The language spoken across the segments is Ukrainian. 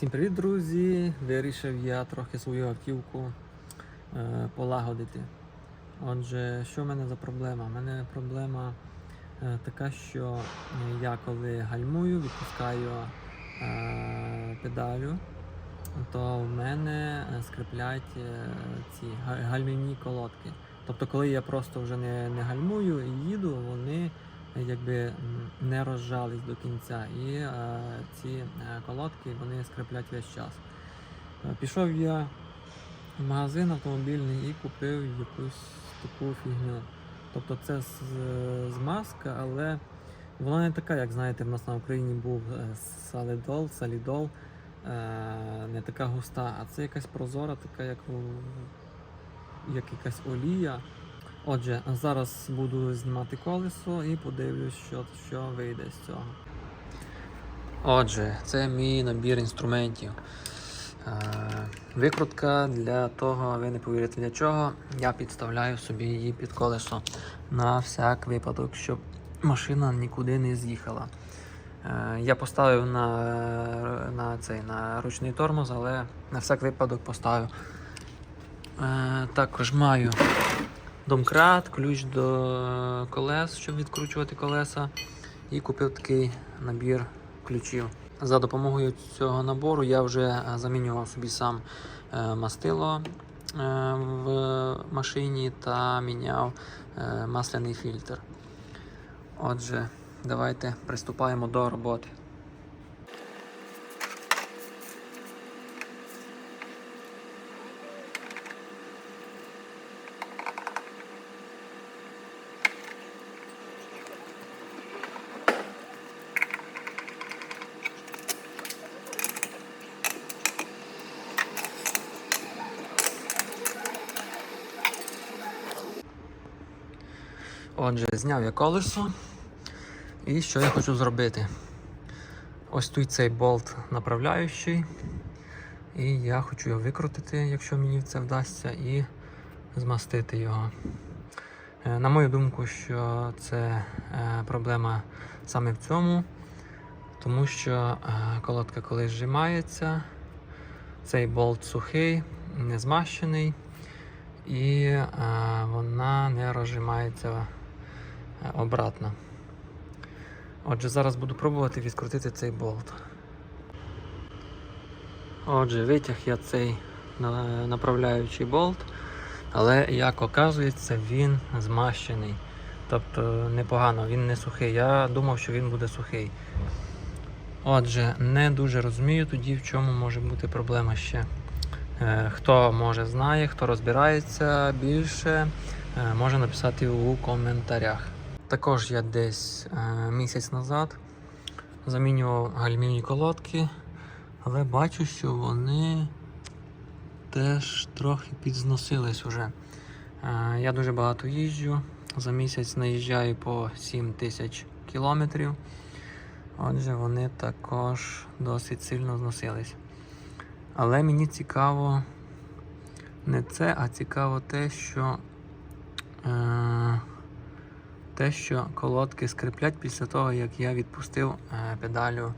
Всім привіт, друзі! Вирішив я трохи свою автівку е, полагодити. Отже, що в мене за проблема? У мене проблема е, така, що е, я коли гальмую, відпускаю е, педалю, то в мене е, скриплять е, ці гальмівні колодки. Тобто, коли я просто вже не, не гальмую і їду, вони якби не розжались до кінця. І е, ці е, колодки вони скриплять весь час. Е, Пішов я в магазин автомобільний і купив якусь таку фігню. Тобто це змазка, але вона не така, як знаєте, в нас на Україні був е, салідол, салідол, е, не така густа, а це якась прозора, така як, як якась олія. Отже, зараз буду знімати колесо і подивлюсь, що, що вийде з цього. Отже, це мій набір інструментів. Е, Викрутка для того, ви не повірите для чого. Я підставляю собі її під колесо на всяк випадок, щоб машина нікуди не з'їхала. Е, Я поставив на, на, цей, на ручний тормоз, але на всяк випадок поставив. Е, Також маю домкрат, ключ до колес, щоб відкручувати колеса. І купив такий набір ключів. За допомогою цього набору я вже е, замінював собі сам е, мастило е, в машині та міняв е, масляний фільтр. Отже, давайте приступаємо до роботи. Отже, зняв я колесо. І що я хочу зробити? Ось тут цей болт направляючий. І я хочу його викрутити, якщо мені це вдасться, і змастити його. Е, На мою думку, що це е, проблема саме в цьому, тому що е, колодка коли зжимається, цей болт сухий, не змащений, і вона не розжимається обратно. Отже, зараз буду пробувати відкрутити цей болт. Отже, витяг я цей направляючий болт, але як оказується, він змащений. Тобто непогано, він не сухий. Я думав, що він буде сухий. Отже, не дуже розумію тоді, в чому може бути проблема ще. Е, Хто може знає, хто розбирається більше, е, може написати у коментарях. Також я десь е, місяць назад замінював гальмівні колодки, але бачу, що вони теж трохи підзносились уже. Е, я дуже багато їжджу. За місяць наїжджаю по 7 тисяч кілометрів. Отже, вони також досить сильно зносились. Але мені цікаво не це, а цікаво те, що. Е, те, що колодки скриплять після того, як я відпустив е, педалю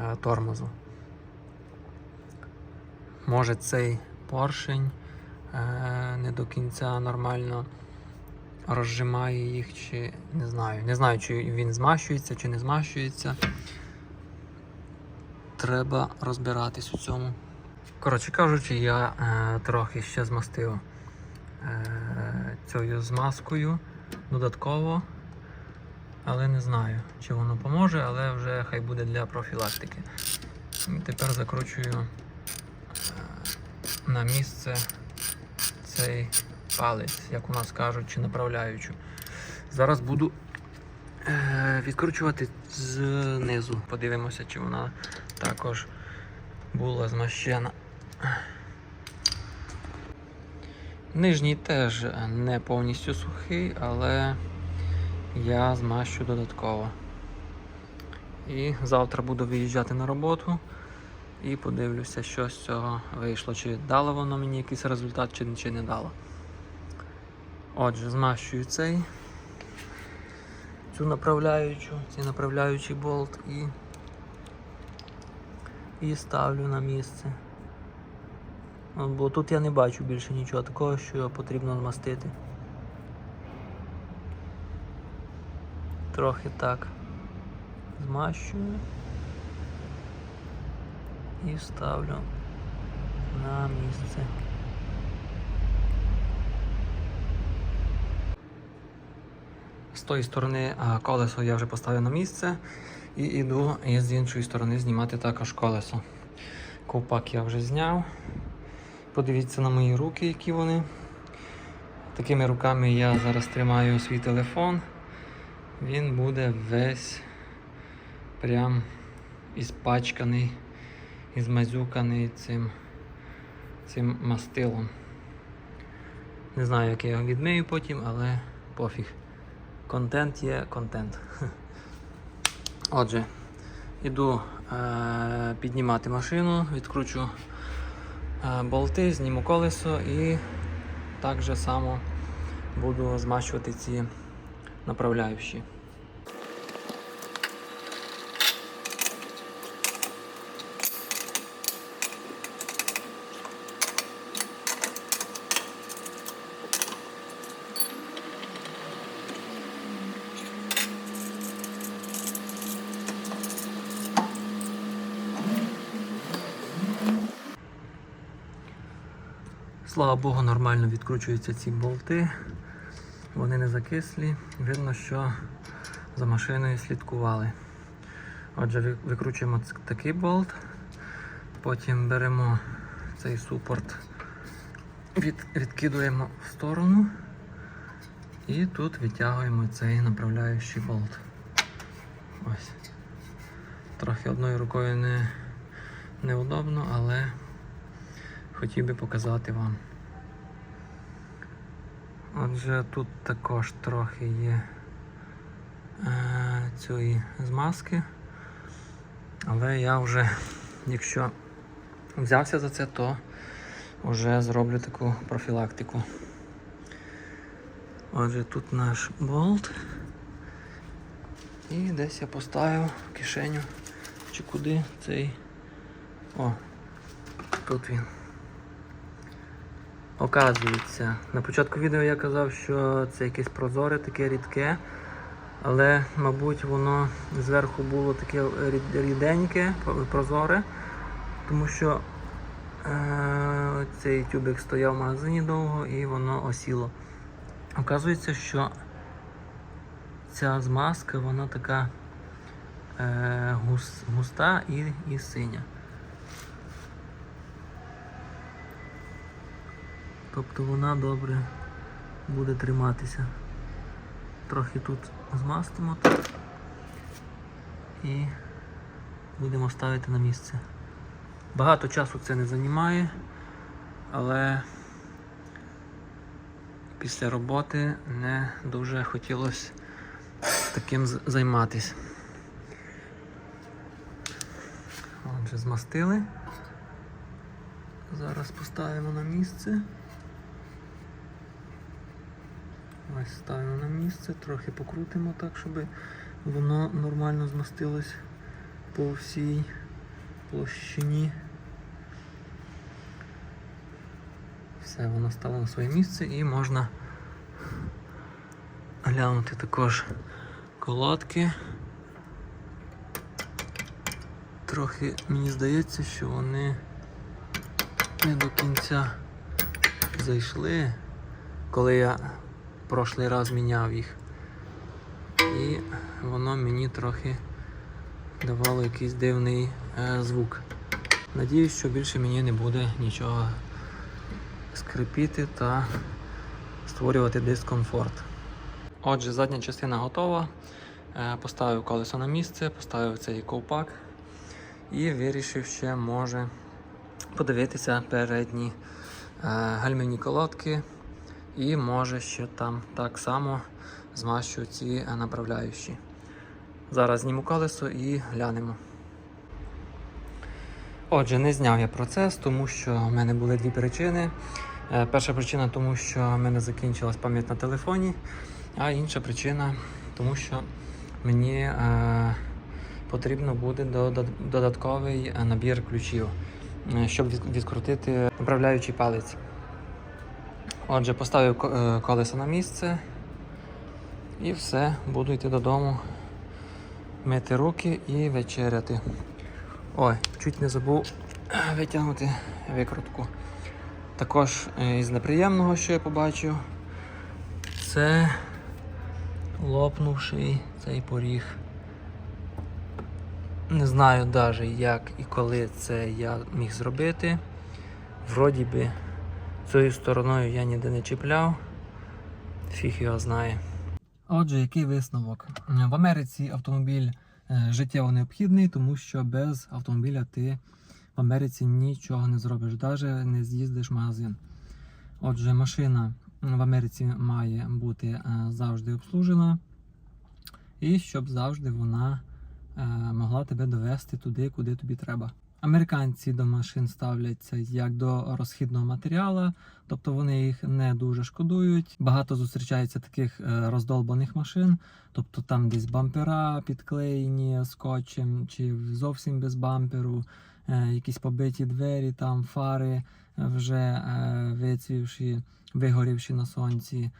е, тормозу. Може цей поршень е, не до кінця нормально розжимає їх, чи не знаю. Не знаю, чи він змащується, чи не змащується. Треба розбиратись у цьому. Коротше кажучи, я е, трохи ще змастив е, цією змазкою додатково. Але не знаю, чи воно поможе, але вже хай буде для профілактики. Тепер закручую е, на місце цей палець, як у нас кажуть, чи направляючу. Зараз буду е, відкручувати знизу. Подивимося, чи вона також була змащена. Нижній теж не повністю сухий, але я змащу додатково. І завтра буду виїжджати на роботу і подивлюся, що з цього вийшло. Чи дало воно мені якийсь результат, чи, чи не дало. Отже, змащую цей, цю направляючу, цей направляючий болт і і ставлю на місце. Бо тут я не бачу більше нічого такого, що потрібно змастити. Трохи так змащую і ставлю на місце. З тої сторони колесо я вже поставив на місце і йду з іншої сторони знімати також колесо. Ковпак я вже зняв. Подивіться на мої руки, які вони. Такими руками я зараз тримаю свій телефон. Він буде весь прям іспачканий, ізмазюканий цим, цим мастилом. Не знаю, як я його відмию потім, але пофіг. Контент є контент. Отже, іду е- піднімати машину, відкручу болти, зніму колесо і так же само буду змащувати ці направляючі. Слава Богу, нормально відкручуються ці болти. Вони не закислі. Видно, що за машиною слідкували. Отже, викручуємо такий болт, потім беремо цей супорт, від, відкидуємо в сторону і тут відтягуємо цей направляючий болт. Ось. Трохи одною рукою не, неудобно, але хотів би показати вам. Отже, тут також трохи є е, цієї змазки. Але я вже, якщо взявся за це, то вже зроблю таку профілактику. Отже, тут наш болт. І десь я поставив в кишеню чи куди цей. О, тут він. Оказується, на початку відео я казав, що це якесь прозоре, таке рідке, але, мабуть, воно зверху було таке ріденьке, прозоре, тому що е- цей тюбик стояв в магазині довго і воно осіло. Оказується, що ця змазка, вона така е- гус- густа і, і синя. Тобто вона добре буде триматися. Трохи тут змастимо і будемо ставити на місце. Багато часу це не займає, але після роботи не дуже хотілося таким займатися. Отже, змастили. Зараз поставимо на місце. Ось ставимо на місце, трохи покрутимо так, щоб воно нормально змастилось по всій площині. Все, воно стало на своє місце і можна глянути також колодки. Трохи мені здається, що вони не до кінця зайшли, коли я прошлий раз міняв їх. І воно мені трохи давало якийсь дивний е, звук. Надіюсь, що більше мені не буде нічого скрипіти та створювати дискомфорт. Отже, задня частина готова. Е, Поставив колесо на місце, поставив цей ковпак і вирішив ще може подивитися передні е, гальмівні колодки. І може ще там так само змащу ці е, направляючі. Зараз зніму колесо і глянемо. Отже, не зняв я процес, тому що в мене були дві причини. Е, Перша причина, тому що в мене закінчилась пам'ять на телефоні, а інша причина, тому що мені е, потрібно буде додатковий е, набір ключів, щоб відкрутити направляючий палець. Отже, поставив е, колесо на місце і все, буду йти додому, мити руки і вечеряти. Ой, чуть не забув витягнути викрутку. Також е, із неприємного, що я побачив, це лопнувший цей поріг. Не знаю навіть як і коли це я міг зробити. Вроді би цією стороною я ніде не чіпляв. Фіг його знає. Отже, який висновок? В Америці автомобіль е, життєво необхідний, тому що без автомобіля ти в Америці нічого не зробиш, навіть не з'їздиш в магазин. Отже, машина в Америці має бути е, завжди обслужена, і щоб завжди вона е, могла тебе довести туди, куди тобі треба. Американці до машин ставляться як до розхідного матеріалу, тобто вони їх не дуже шкодують. Багато зустрічається таких е, роздолбаних машин, тобто там десь бампера підклеєні скотчем, чи зовсім без бамперу, е, якісь побиті двері, там фари вже е, вицвівші, вигорівші на сонці.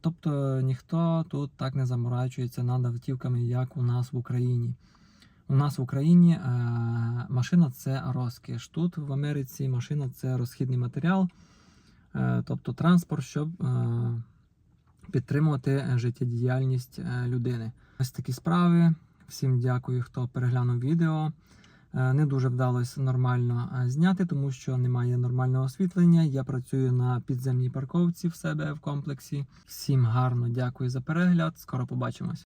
Тобто ніхто тут так не заморачується над автівками, як у нас в Україні. У нас в Україні е, машина це розкіш. Тут в Америці машина це розхідний матеріал, е, тобто транспорт, щоб е, підтримувати життєдіяльність людини. Ось такі справи. Всім дякую, хто переглянув відео. Не дуже вдалося нормально зняти, тому що немає нормального освітлення. Я працюю на підземній парковці в себе в комплексі. Всім гарно дякую за перегляд. Скоро побачимось.